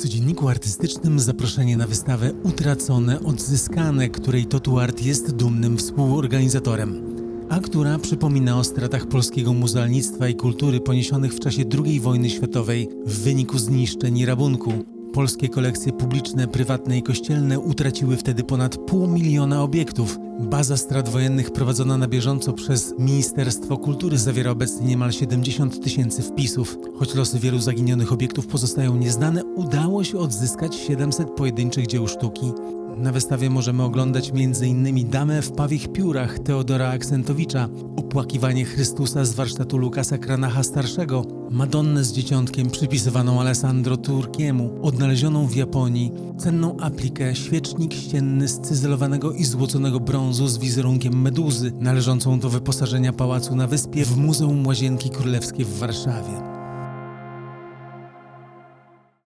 codzienniku artystycznym zaproszenie na wystawę Utracone, Odzyskane, której Totuart jest dumnym współorganizatorem, a która przypomina o stratach polskiego muzealnictwa i kultury poniesionych w czasie II wojny światowej w wyniku zniszczeń i rabunku. Polskie kolekcje publiczne, prywatne i kościelne utraciły wtedy ponad pół miliona obiektów. Baza strat wojennych prowadzona na bieżąco przez Ministerstwo Kultury zawiera obecnie niemal 70 tysięcy wpisów. Choć losy wielu zaginionych obiektów pozostają nieznane, udało się odzyskać 700 pojedynczych dzieł sztuki. Na wystawie możemy oglądać m.in. Damę w pawich piórach Teodora Aksentowicza, Opłakiwanie Chrystusa z warsztatu Lukasa Kranacha Starszego, Madonnę z dzieciątkiem przypisywaną Alessandro Turkiemu, odnalezioną w Japonii, cenną aplikę, świecznik ścienny z cyzelowanego i złoconego brązu z wizerunkiem meduzy, należącą do wyposażenia pałacu na wyspie w Muzeum Łazienki Królewskie w Warszawie.